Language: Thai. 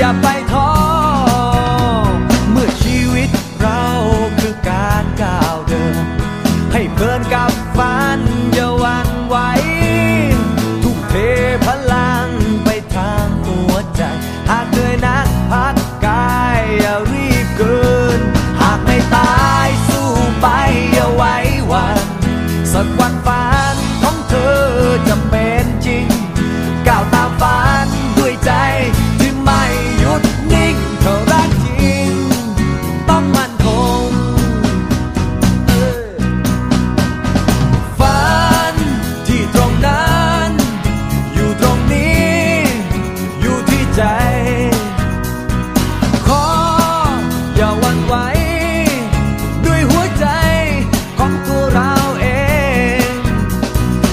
อย่าไปท้อเมื่อชีวิตเราคือการก้าวเดิน ให้เพลินกับฝันอย่าวันไหวทุกเทพลังไปทางหัวใจ หากเคยนักพักกายอย่ารีบเกิน หากไม่ตายสู้ไปอย่าไว้วัน สักวันฟ้า